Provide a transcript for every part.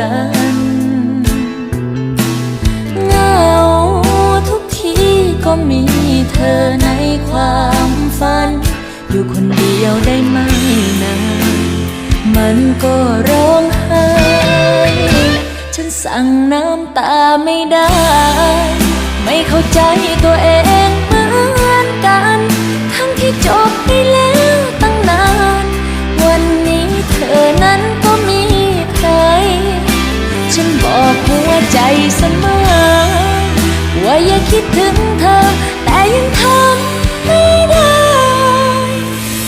กัน เหงาทุกทีก็มีเธอในความฝัน อยู่คนเดียวได้ไหมนานมันก็ร้องไห้ ฉันสั่งน้ำตาไม่ได้ ไม่เข้าใจตัวเองเหมือนกัน ทั้งที่จบไปแล้ว คิดถึงเธอ แต่ยังทำไม่ได้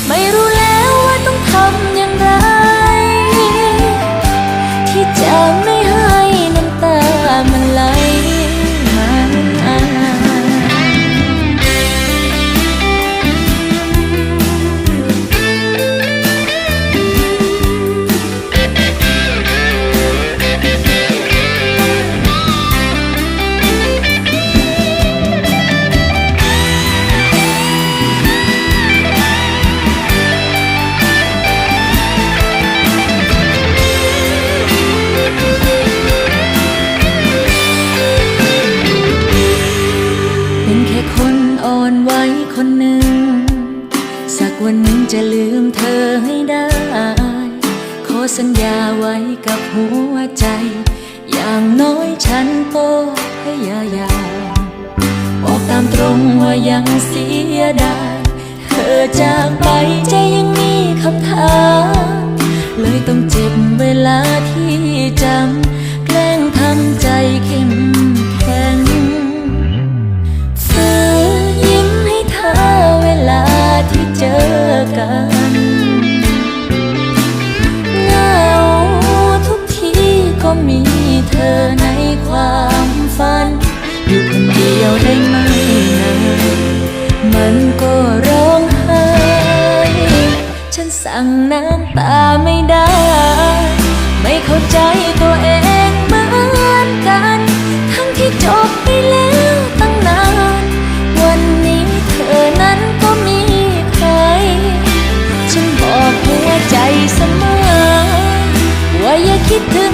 ไม่รู้แล้วว่าต้องทำอย่างไร ที่จะไม่ จะลืมเธอให้ได้ ขอสัญญาไว้กับหัวใจ อย่างน้อยฉันก็พยายามบอกตามตรงว่ายังเสียดาย เธอจากไปใจยังมีคำถาม น้ำตาไม่ได้ ไม่เข้าใจตัวเองเหมือนกัน ทั้งที่จบไปแล้วตั้งนาน วันนี้เธอนั้นก็มีใคร ฉันบอกหัวใจเสมอ ว่าอย่าคิดถึง